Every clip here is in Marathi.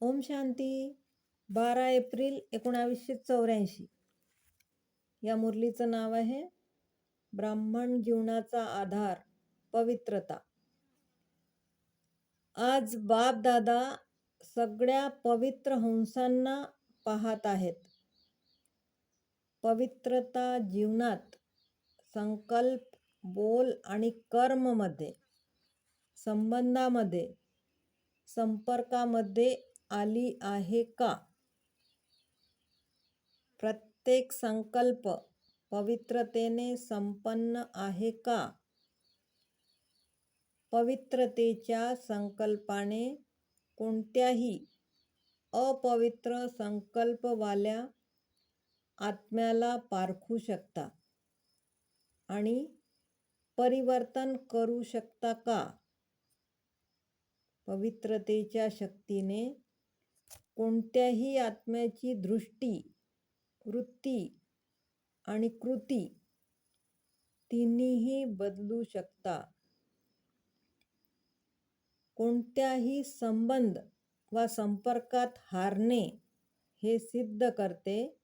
ओम शांती. बारा एप्रिल एकोणावीसशे चौऱ्याऐंशी. या मुरलीचं नाव आहे ब्राह्मण जीवनाचा आधार पवित्रता. आज बाप दादा सगळ्या पवित्र हंसांना पाहत आहेत. पवित्रता जीवनात संकल्प बोल आणि कर्ममध्ये संबंधामध्ये संपर्कामध्ये आली आहे का? प्रत्येक संकल्प पवित्रतेने संपन्न आहे का? पवित्रतेच्या संकल्पाने कोणत्याही अपवित्र संकल्पवाल्या आत्म्याला पारखू शकता आणि परिवर्तन करू शकता का? पवित्रतेच्या शक्तीने कोणत्याही आत्म्याची दृष्टी वृत्ती आणि कृती तिन्हीही बदलू शकता. कोणत्याही संबंध वा संपर्कात हारणे हे सिद्ध करते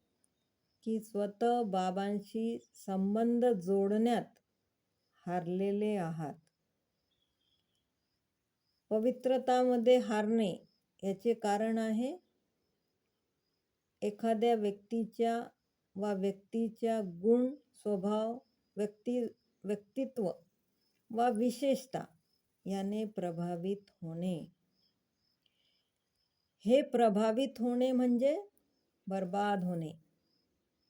की स्वतः बाबांशी संबंध जोडण्यात हारलेले आहात. पवित्रतामध्ये हारणे याचे कारण आहे एखाद्या व्यक्तीच्या वा व्यक्तीच्या गुण स्वभाव व्यक्ती व्यक्तित्व वा विशेषता याने प्रभावित होणे. हे प्रभावित होणे म्हणजे बर्बाद होणे.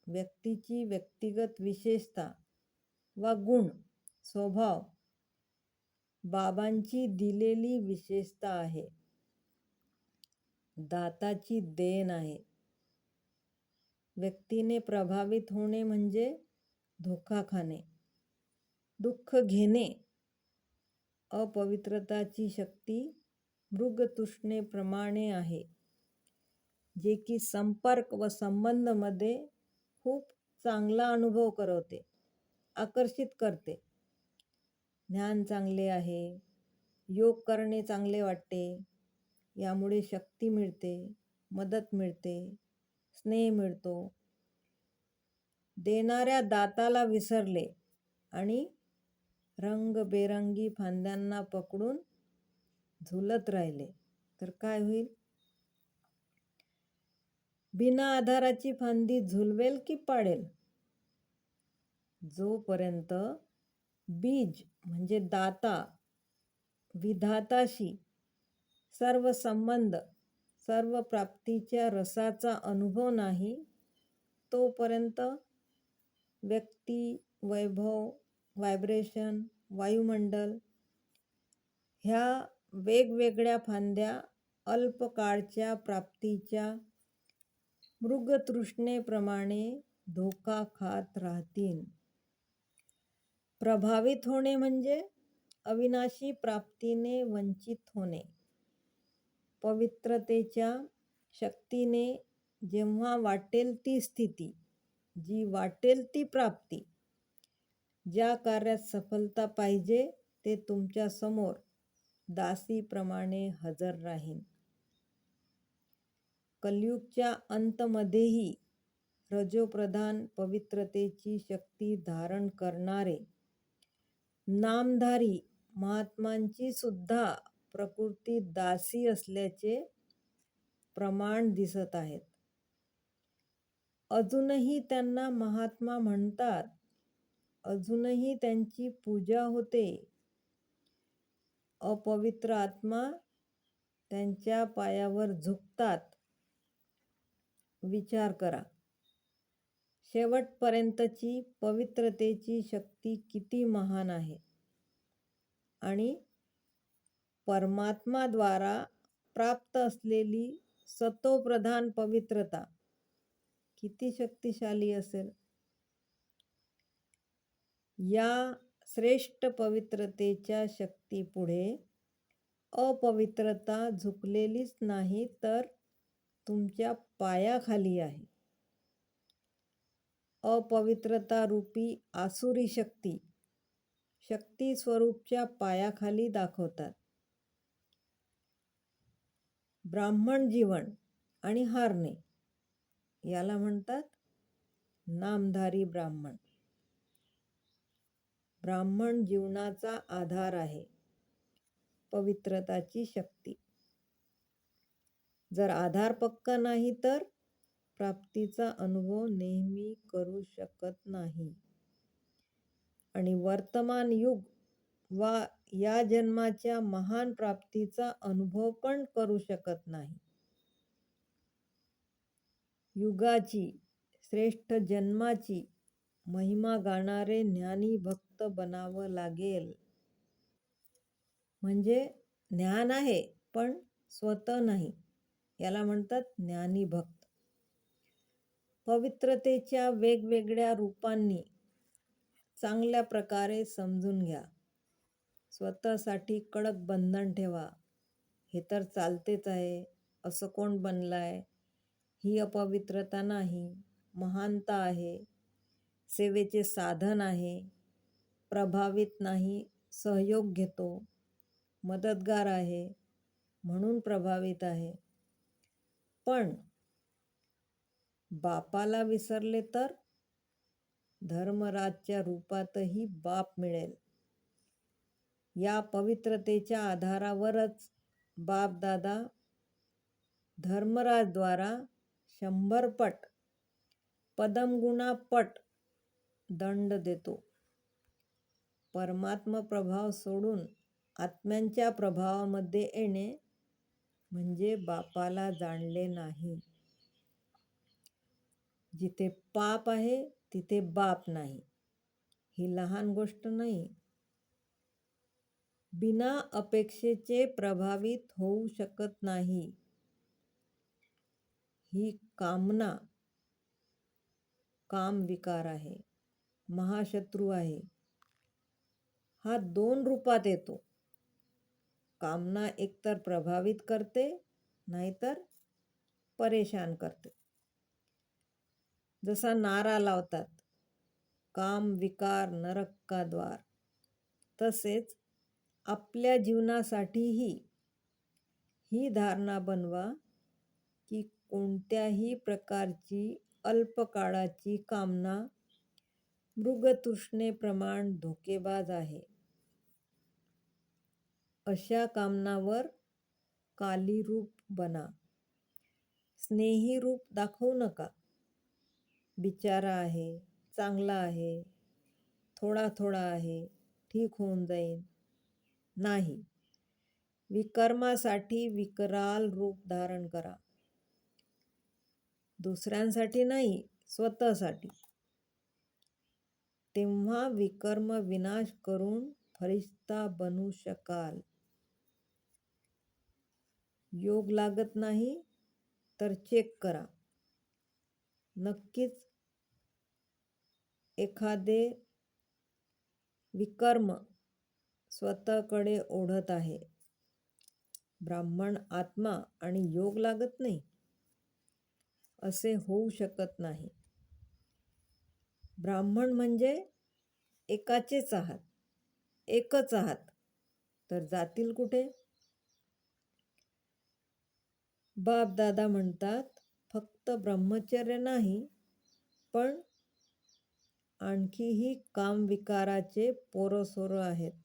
व्यक्तीची व्यक्तिगत विशेषता वा गुण स्वभाव बाबांची दिलेली विशेषता आहे. दाताची देण आहे. व्यक्तीने प्रभावित होणे म्हणजे धोका खाणे. दुःख घेणे. अपवित्रताची शक्ती मृगतुष्णेप्रमाणे आहे. जे की संपर्क व संबंधमध्ये खूप चांगला अनुभव करवते आकर्षित करते. ज्ञान चांगले आहे योग करणे चांगले वाटते. यामुळे शक्ती मिळते मदत मिळते स्नेह मिळतो. देणाऱ्या दाताला विसरले आणि रंगबेरंगी फांद्यांना पकडून झुलत राहिले. तर काय होईल? बिना आधाराची फांदी झुलवेल की पाडेल? जोपर्यंत बीज म्हणजे दाता विधाताशी सर्व संबंध सर्व प्राप्तीच्या रसाचा अनुभव नाही तोपर्यंत व्यक्ती वैभव व्हायब्रेशन वायुमंडल ह्या वेगवेगळ्या फांद्या अल्पकाळच्या प्राप्तीच्या मृगतृष्णेप्रमाणे धोका खात राहतील. प्रभावित होणे म्हणजे अविनाशी प्राप्तीने वंचित होणे. पवित्रतेच्या शक्तीने जेव्हा वाटेल ती स्थिती जी वाटेल ती प्राप्ती ज्या कार्यात सफलता पाहिजे ते तुमच्यासमोर दासीप्रमाणे हजर राहीन. कलयुगच्या अंतमध्येही रजोप्रधान पवित्रतेची शक्ती धारण करणारे नामधारी महात्मांची सुद्धा प्रकृती दासी असल्याचे प्रमाण दिसत आहेत. अजूनही त्यांना महात्मा म्हणतात अजूनही त्यांची पूजा होते. अपवित्र आत्मा त्यांच्या पायावर झुकतात. विचार करा. शेवटपर्यंतची पवित्रतेची शक्ती किती महान आहे. आणि परमात्माद्वारा प्राप्त असलेली सतोप्रधान पवित्रता. किती शक्तिशाली असेल. या श्रेष्ठ पवित्रतेच्या शक्तीपुढे अपवित्रता झुकलेलीच नाही तर तुमच्या पायाखाली आहे. अपवित्रता रूपी आसुरी शक्ती शक्ती स्वरूपच्या पायाखाली दाखवतात. ब्राह्मण जीवन आणि हारणे याला म्हणतात नामधारी ब्राह्मण. ब्राह्मण जीवनाचा आधार आहे पवित्रताची शक्ती. जर आधार पक्का नाही तर प्राप्तीचा अनुभव नेहमी करू शकत नाही. आणि वर्तमान युग वा या जन्माच्या महान प्राप्तीचा अनुभव पण करू शकत नाही. युगाची श्रेष्ठ जन्माची महिमा गाणारे ज्ञानी भक्त बनावं लागेल. म्हणजे ज्ञान आहे पण स्वतः नाही. याला म्हणतात ज्ञानी भक्त. पवित्रतेच्या वेगवेगळ्या रूपांनी चांगल्या प्रकारे समजून घ्या. स्वतःसाठी कडक बंधन ठेवा. हे तर चालतेच आहे. असं कोण बनलाय? ही अपवित्रता नाही. महानता आहे. सेवेचे साधन आहे. प्रभावित नाही. सहयोग घेतो. मदतगार आहे. म्हणून प्रभावित आहे. पण बापाला विसरले तर? धर्मराजच्या रूपातही बाप मिळेल. या पवित्रतेच्या आधारावरच बापदादा धर्मराजद्वारा शंभरपट पदमगुणापट दंड देतो. परमात्म प्रभाव सोडून आत्म्यांच्या प्रभावामध्ये येणे म्हणजे बापाला जाणले नाही. जिथे पाप आहे तिथे बाप नाही. ही लहान गोष्ट नाही. बिना अपेक्षेचे प्रभावित होऊ शकत नाही. ही कामना काम विकार आहे महाशत्रू आहे. हा दोन रूपात येतो. कामना एकतर प्रभावित करते नाहीतर परेशान करते. जसा नारा लावतात काम विकार नरक का द्वार तसेच आपल्या जीवनासाठीही ही धारणा बनवा की कोणत्याही प्रकारची अल्पकाळाची कामना मृगतृष्णेप्रमाण धोकेबाज आहे. अशा कामनावर काली रूप बना. स्नेही रूप दाखवू नका. बिचारा आहे चांगला आहे थोडा थोडा आहे ठीक होऊन जाईन. नाही. विकर्मासाठी विकराल रूप धारण करा. दुसऱ्यांसाठी नाही स्वतःसाठी. तेव्हा विकर्म विनाश करून फरिश्ता बनू शकाल. योग लागत नाही तर चेक करा. नक्कीच एखादे विकर्म स्वतःकडे ओढत आहे. ब्राह्मण आत्मा आणि योग लागत नाही असे होऊ शकत नाही. ब्राह्मण म्हणजे एकाचेच आहात एकच आहात तर जातील कुठे? बाप दादा म्हणतात फक्त ब्रह्मचर्य नाही पण आणखीही कामविकाराचे पोरसोर आहेत.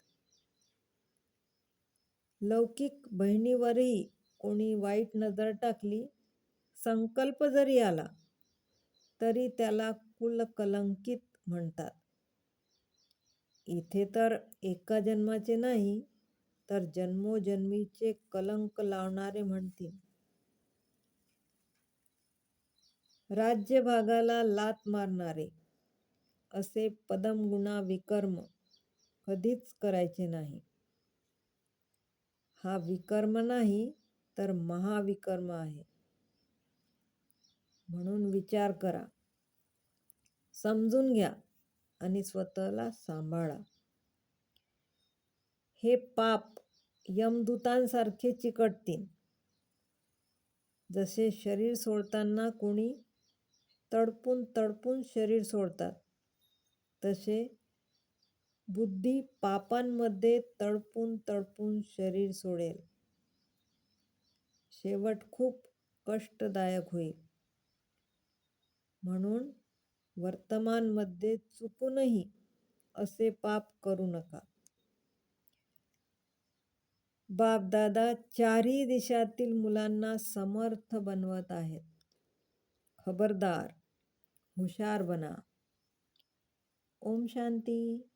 लौकिक बहिणीवरही कोणी वाईट नजर टाकली संकल्प जरी आला तरी त्याला कुलकलंकित म्हणतात. इथे तर एका जन्माचे नाही तर जन्मोजन्मीचे कलंक लावणारे म्हणतील. राज्यभागाला लात मारणारे असे पदमगुणा विकर्म कधीच करायचे नाही. हा विकर्म नाही तर महाविकर्म आहे. म्हणून विचार करा. समजून घ्या आणि स्वतःला सांभाळा. हे पाप यमदूतांसारखे चिकटतील. जसे शरीर सोडताना कोणी तडपून तडपून शरीर सोडतात तसे बुद्धी पापांमध्ये तडपून तडपून शरीर सोडेल. शेवट खूप कष्टदायक होईल. म्हणून वर्तमानमध्ये चुकूनही असे पाप करू नका. बापदादा चारही देशातील मुलांना समर्थ बनवत आहेत. खबरदार हुशार बना. ओम शांती.